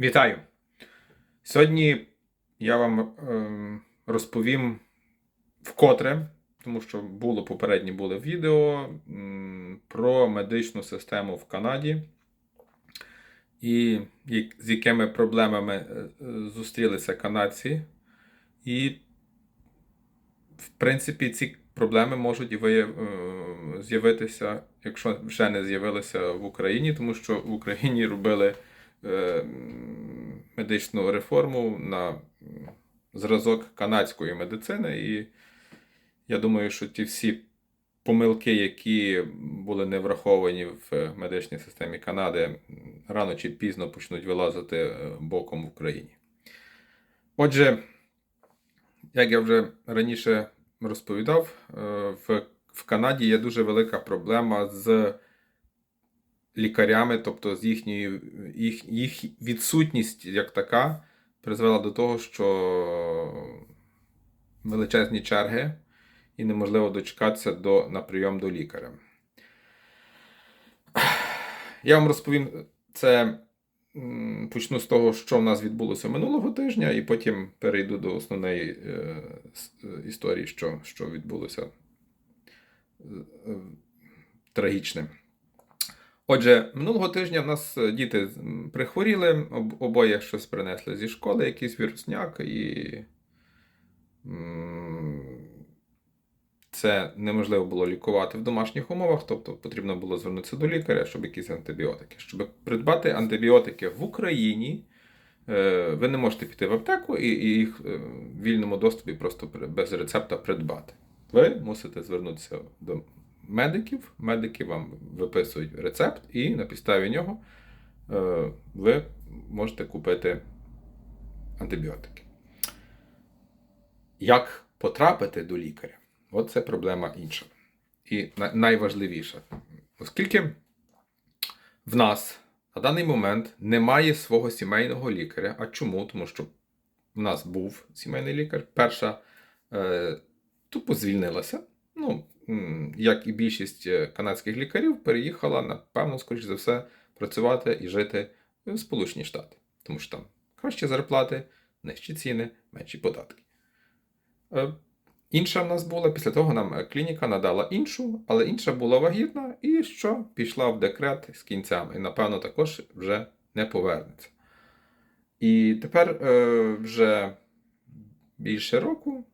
Вітаю! Сьогодні я вам ем, розповім вкотре, тому що було попередні були відео м, про медичну систему в Канаді і з якими проблемами е, е, зустрілися канадці. І, в принципі, ці проблеми можуть і е, з'явитися, якщо вже не з'явилися в Україні, тому що в Україні робили е, медичну реформу на зразок канадської медицини. І я думаю, що ті всі помилки, які були не враховані в медичній системі Канади, рано чи пізно почнуть вилазити е, боком в Україні. Отже, як я вже раніше розповідав, е, в Канаді є дуже велика проблема з лікарями, тобто з їхньою їх, їх відсутність як така призвела до того, що величезні черги і неможливо дочекатися до, на прийом до лікаря. Я вам розповім це. Почну з того, що в нас відбулося минулого тижня, і потім перейду до основної е, е, історії, що, що відбулося е, трагічне. Отже, минулого тижня в нас е, діти прихворіли, обоє щось принесли зі школи, якийсь вірусняк, і це неможливо було лікувати в домашніх умовах, тобто потрібно було звернутися до лікаря, щоб якісь антибіотики. Щоб придбати антибіотики в Україні, е, ви не можете піти в аптеку і, їх е, в вільному доступі просто без рецепта придбати. Ви мусите звернутися до медиків, медики вам виписують рецепт, і на підставі нього е, ви можете купити антибіотики. Як потрапити до лікаря? От це проблема інша. І найважливіша. Оскільки в нас на даний момент немає свого сімейного лікаря. А чому? Тому що в нас був сімейний лікар. Перша е, тупо звільнилася. Ну, як і більшість е, канадських лікарів, переїхала, напевно, скоріш за все, працювати і жити в Сполучені Штати. Тому що там кращі зарплати, нижчі ціни, менші податки. Е, Інша в нас була, після того нам е, клініка надала іншу, але інша була вагітна і що пішла в декрет з кінцями. І, напевно, також вже не повернеться. І тепер е, вже більше року,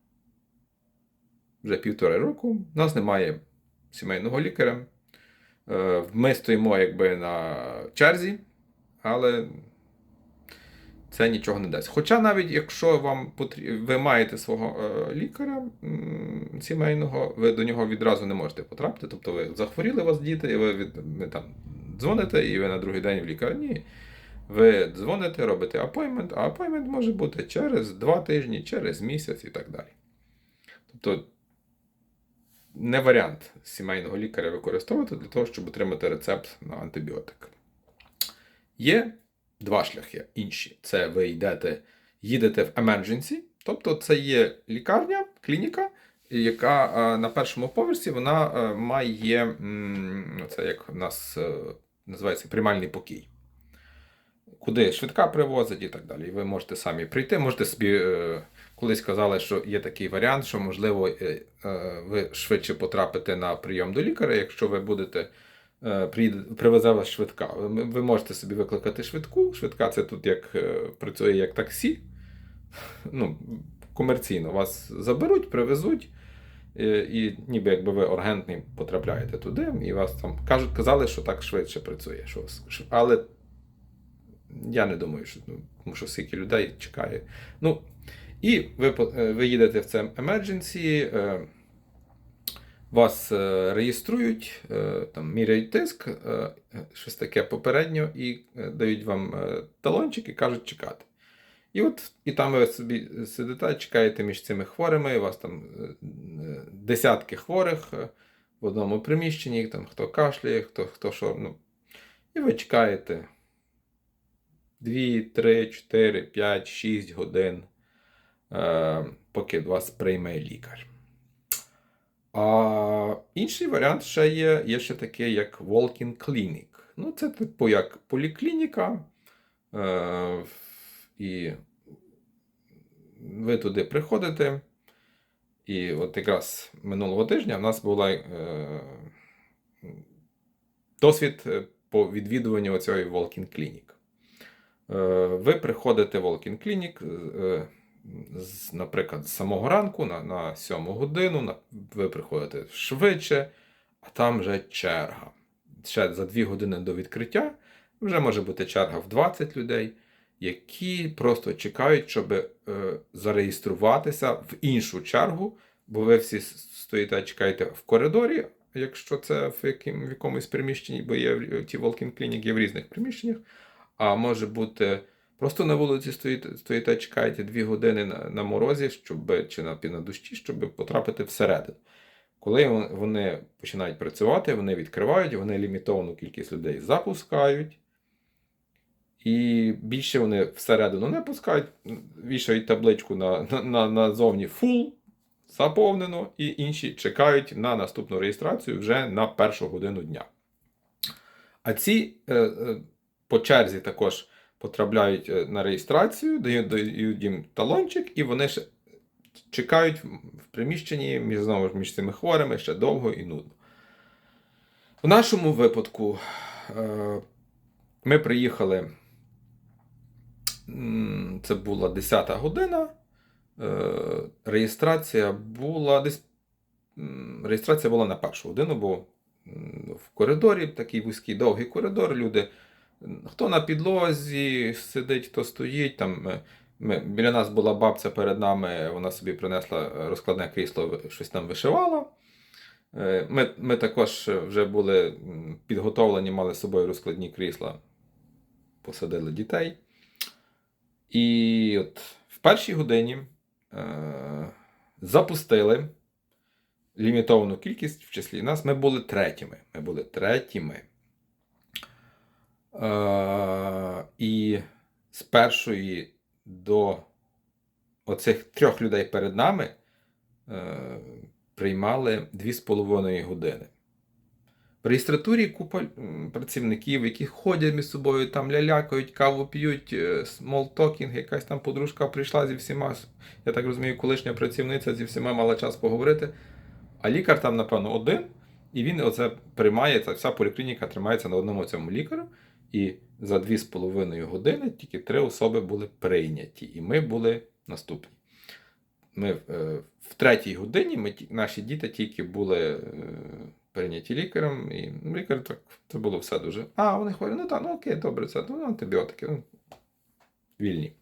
вже півтори року, в нас немає сімейного лікаря. Е, Ми стоїмо якби на черзі, але це нічого не дасть. Хоча навіть якщо вам потрі... ви маєте свого е, лікаря сімейного, ви до нього відразу не можете потрапити. Тобто ви захворіли у вас діти, і ви, від... ви там дзвоните, і ви на другий день в лікарні. Ви дзвоните, робите апоймент, а апоймент може бути через два тижні, через місяць і так далі. Тобто не варіант сімейного лікаря використовувати для того, щоб отримати рецепт на антибіотик. Є два шляхи інші. Це ви йдете, їдете в emergency, тобто це є лікарня, клініка, яка е, на першому поверсі вона е, має це як у нас е, називається приймальний покій. Куди швидка привозить і так далі. Ви можете самі прийти, можете собі. е, Колись казали, що є такий варіант, що можливо е, е, ви швидше потрапите на прийом до лікаря, якщо ви будете привезе вас швидка. Ви, можете собі викликати швидку. Швидка це тут як працює як таксі. Ну, комерційно вас заберуть, привезуть. І ніби якби ви ургентний потрапляєте туди, і вас там кажуть, казали, що так швидше працює. Що- але я не думаю, що ну, тому що скільки людей чекає. Ну, і ви, е, ви їдете в це emergency, е, вас е, реєструють, там, міряють тиск, щось таке попередньо, і дають вам талончик і кажуть чекати. І от і там ви собі сидите, чекаєте між цими хворими, у вас там десятки хворих в одному приміщенні, там хто кашляє, хто, хто що. Ну, і ви чекаєте 2, 3, 4, 5, 6 годин, е, поки вас прийме лікар. А інший варіант ще є, є ще таке, як walk-in clinic. Ну, це типу як поліклініка. Е, І ви туди приходите. І от якраз минулого тижня в нас була е, досвід е, по відвідуванню цієї Walking Clinic. Е, Ви приходите в Walking Clinic, е, наприклад, з самого ранку на, на 7 годину, ви приходите швидше, а там вже черга. Ще за 2 години до відкриття вже може бути черга в 20 людей, які просто чекають, щоб е, зареєструватися в іншу чергу, бо ви всі стоїте, чекаєте в коридорі, якщо це в, яким, в якомусь приміщенні, бо є ті Walking Clinic є в різних приміщеннях. А може бути просто на вулиці стоїте, стоїте чекаєте дві години на, на морозі, щоб, чи на, на дощі, щоб потрапити всередину. Коли вони починають працювати, вони відкривають, вони лімітовану кількість людей запускають. І більше вони всередину не пускають, вішають табличку на, на, на, назовні full, заповнено, і інші чекають на наступну реєстрацію вже на першу годину дня. А ці е, е, по черзі також потрапляють е, на реєстрацію, дають, їм талончик, і вони ще чекають в- приміщенні між, знову ж між цими хворими ще довго і нудно. В нашому випадку е, ми приїхали. Це була 10 година. Е, Реєстрація була десь. Реєстрація була на першу годину, бо в коридорі такий вузький довгий коридор. Люди, хто на підлозі сидить, хто стоїть. Там, е, ми, біля нас була бабця перед нами, вона собі принесла розкладне крісло, щось там вишивала. Е, Ми, ми також вже були підготовлені, мали з собою розкладні крісла, посадили дітей. І от в першій годині е, запустили лімітовану кількість в числі нас. Ми були третіми. Ми були третіми. Е, і з першої до оцих трьох людей перед нами е, приймали 2,5 години. В реєстратурі купа працівників, які ходять між собою, там лялякають, каву п'ють, смолтокінг, якась там подружка прийшла зі всіма. Я так розумію, колишня працівниця зі всіма мала час поговорити. А лікар там, напевно, один, і він оце приймає, ця вся поліклініка тримається на одному цьому лікарю. І за 2,5 години тільки три особи були прийняті, і ми були наступні. Ми е, в третій годині ми, наші діти тільки були е, прийняті лікарем, і ну, лікар так, це було все дуже. А, вони хворі, ну так, ну окей, добре, це ну, антибіотики. Ну, вільні.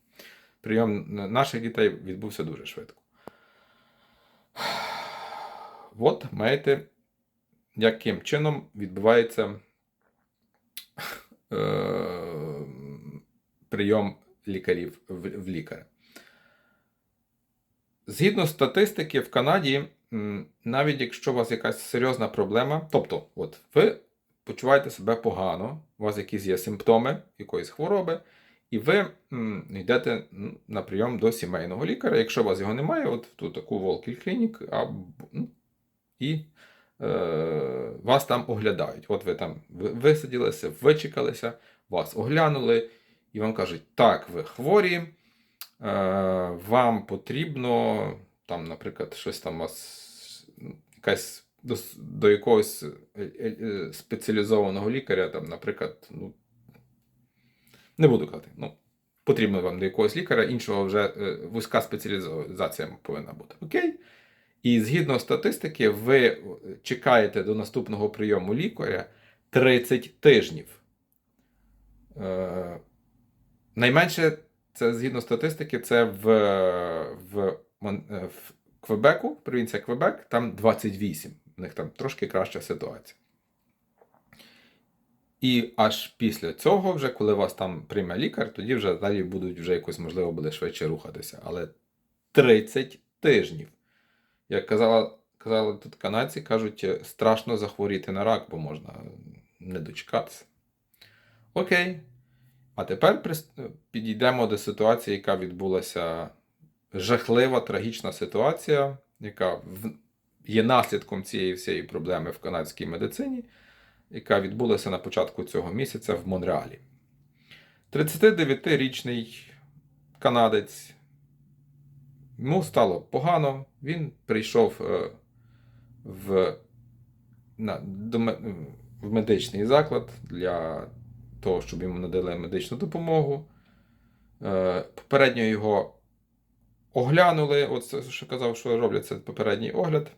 Прийом наших дітей відбувся дуже швидко. От маєте, яким чином відбувається прийом лікарів в, лікаря. Згідно статистики, в Канаді, навіть якщо у вас якась серйозна проблема, тобто, от ви почуваєте себе погано, у вас якісь є симптоми якоїсь хвороби, і ви йдете на прийом до сімейного лікаря. Якщо у вас його немає, от в ту таку Волкіль клінік, або, ну, і е, вас там оглядають. От ви там ви- висаділися, вичекалися, вас оглянули, і вам кажуть, так, ви хворі, е, вам потрібно, там, наприклад, щось там вас якась до, до якогось е, е, е, спеціалізованого лікаря, там, наприклад, ну, не буду казати, ну, потрібно вам до якогось лікаря, іншого вже е, вузька спеціалізація повинна бути. Окей? І згідно статистики, ви чекаєте до наступного прийому лікаря 30 тижнів. Е, найменше, це згідно статистики, це в, в, е, в Квебеку, провінція Квебек, там 28. У них там трошки краща ситуація. І аж після цього, вже коли вас там прийме лікар, тоді вже далі будуть вже якось, можливо, буде швидше рухатися. Але 30 тижнів. Як казала, казали тут канадці, кажуть, е, страшно захворіти на рак, бо можна не дочекатися. Окей. А тепер підійдемо до ситуації, яка відбулася жахлива, трагічна ситуація, яка є наслідком цієї всієї проблеми в канадській медицині, яка відбулася на початку цього місяця в Монреалі. 39-річний канадець. Йому стало погано. Він прийшов е, в, на, до, в медичний заклад для того, щоб йому надали медичну допомогу. Е, Попередньо його оглянули. От що казав, що роблять це попередній огляд.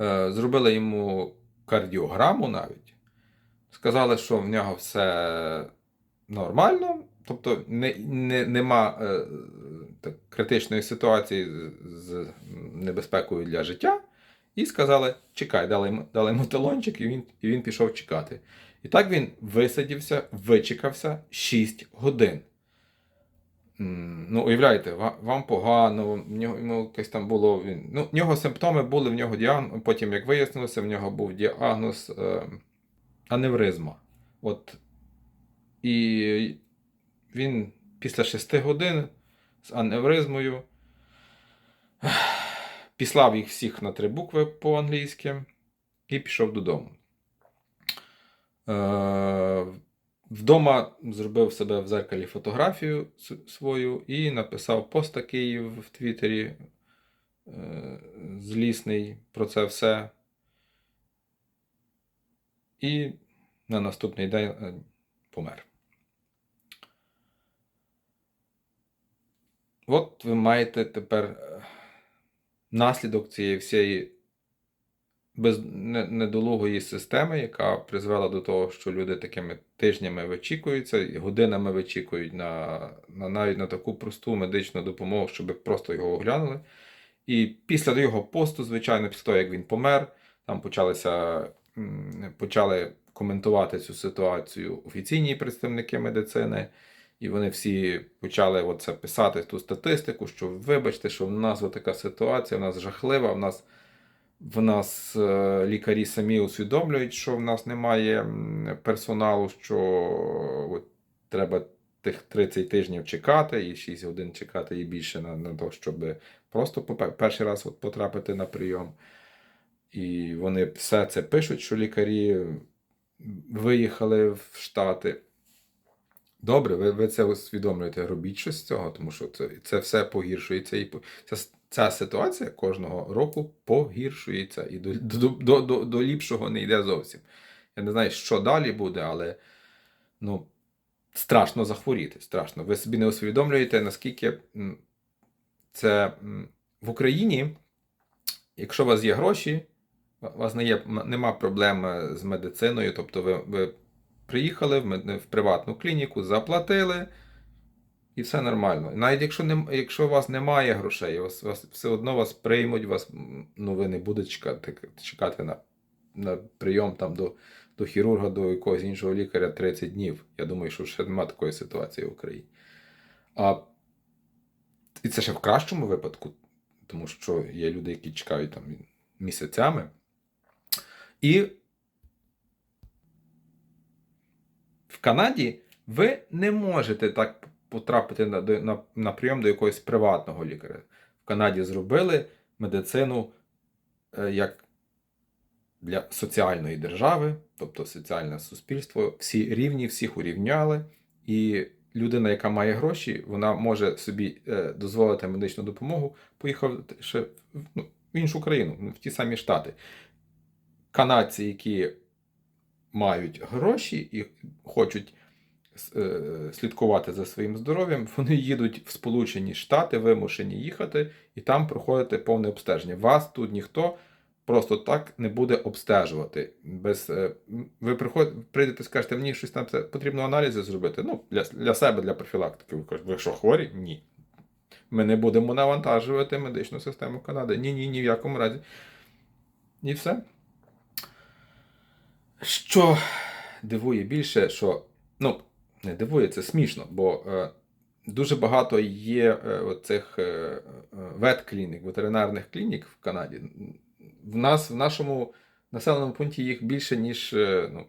Е, Зробили йому кардіограму навіть. Сказали, що в нього все нормально, тобто не, не, нема критичної ситуації з, небезпекою для життя. І сказали, чекай, дали йому, дали йому талончик, і він, і він пішов чекати. І так він висадівся, вичекався 6 годин. Ну, уявляєте, вам погано, в нього, йому якесь там було. Ну, в нього симптоми були, в нього діагноз, потім, як вияснилося, в нього був діагноз е, аневризма. От. І він після 6 годин з аневризмою післав їх всіх на три букви по-англійськи і пішов додому. Е, Вдома зробив себе в зеркалі фотографію свою і написав пост такий в Твіттері е, злісний про це все. І на наступний день е, помер. От ви маєте тепер е, наслідок цієї всієї без недолугої системи, яка призвела до того, що люди такими тижнями вичікуються, і годинами вичікують на, на навіть на таку просту медичну допомогу, щоб просто його оглянули. І після його посту, звичайно, після того, як він помер, там почалися, почали коментувати цю ситуацію офіційні представники медицини. І вони всі почали оце писати ту статистику, що вибачте, що в нас така ситуація, в нас жахлива, в нас в нас е, лікарі самі усвідомлюють, що в нас немає персоналу, що от, треба тих 30 тижнів чекати, і 6 годин чекати і більше на, на те, щоб просто перший раз от потрапити на прийом. І вони все це пишуть, що лікарі виїхали в Штати. Добре, ви, ви це усвідомлюєте, робіть щось з цього, тому що це, це все погіршується. І ця, ця ситуація кожного року погіршується і до, до, до, до, до ліпшого не йде зовсім. Я не знаю, що далі буде, але ну, страшно захворіти. Страшно. Ви собі не усвідомлюєте, наскільки це в Україні, якщо у вас є гроші, у вас не є, нема проблем е, з медициною, тобто ви, ви приїхали в, приватну клініку, заплатили, і все нормально. Навіть якщо, не, якщо у вас немає грошей, вас, вас, все одно вас приймуть, вас, ну, ви не будете чекати, чекати на, на прийом там, до, до хірурга, до якогось іншого лікаря 30 днів. Я думаю, що ще немає такої ситуації в Україні. А, і це ще в кращому випадку, тому що є люди, які чекають там місяцями. І в Канаді ви не можете так потрапити на, на, на прийом до якогось приватного лікаря. В Канаді зробили медицину е, як для соціальної держави, тобто соціальне суспільство. Всі рівні, всіх урівняли. І людина, яка має гроші, вона може собі е, дозволити медичну допомогу, в, ну, в іншу країну, в ті самі штати. Канадці, які мають гроші і хочуть е, слідкувати за своїм здоров'ям, вони їдуть в Сполучені Штати, вимушені їхати і там проходити повне обстеження. Вас тут ніхто просто так не буде обстежувати. Без, е, ви приходите, прийдете, скажете, мені щось там потрібно аналізи зробити. Ну, для, для себе, для профілактики. Ви кажете, ви що хворі? Ні. Ми не будемо навантажувати медичну систему Канади. Ні, ні, ні в якому разі. І все. Що дивує більше, що ну, не дивує, це смішно, бо е, дуже багато є е, оцих е, ветклінік, ветеринарних клінік в Канаді. В нас в нашому населеному пункті їх більше, ніж е, ну,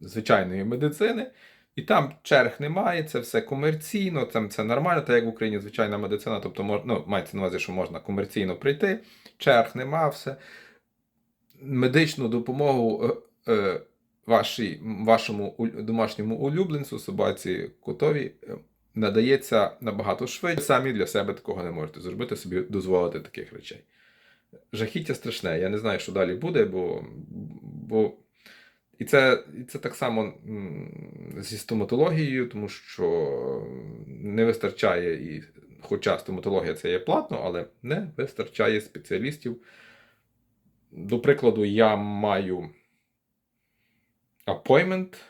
звичайної медицини. І там черг немає, це все комерційно, там це нормально, так як в Україні звичайна медицина, тобто ну, мається на увазі, що можна комерційно прийти, черг нема, все. Медичну допомогу е, вашій, вашому домашньому улюбленцю, собаці, котові е, надається набагато швидше. Самі для себе такого не можете зробити, собі дозволити таких речей. Жахіття страшне. Я не знаю, що далі буде, бо. бо... І це, і це так само зі стоматологією, тому що не вистачає і. Хоча стоматологія це є платно, але не вистачає спеціалістів. До прикладу, я маю апоймент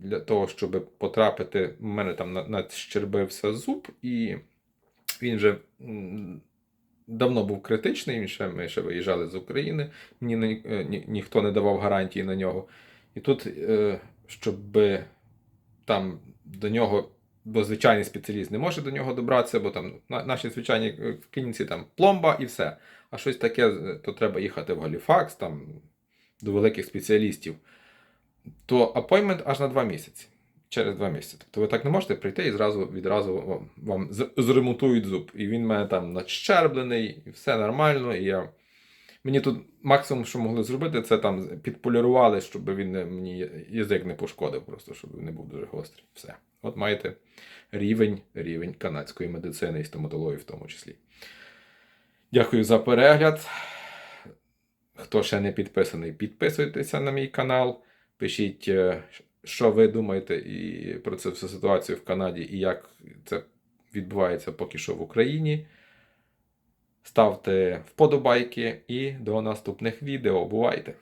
для того, щоб потрапити. У мене там надщербився зуб, і він вже давно був критичний. Він ще, ми ще виїжджали з України. Мені ні, е, ні, ніхто не давав гарантії на нього. І тут, е, щоб там до нього, бо звичайний спеціаліст не може до нього добратися, бо там наші звичайні е, в клініці там пломба і все. А щось таке, то треба їхати в Галіфакс, там до великих спеціалістів. То апоймент аж на два місяці. Через два місяці. Тобто ви так не можете прийти і зразу відразу вам, зремонтують зуб. І він в мене там надщерблений, і все нормально. І я... Мені тут максимум, що могли зробити, це там підполірували, щоб він не, мені язик не пошкодив, просто щоб він не був дуже гострий. Все. От маєте рівень, рівень канадської медицини і стоматології в тому числі. Дякую за перегляд. Хто ще не підписаний, підписуйтеся на мій канал. Пишіть, е, що ви думаєте і про цю всю ситуацію в Канаді і як це відбувається поки що в Україні. Ставте вподобайки і до наступних відео. Бувайте!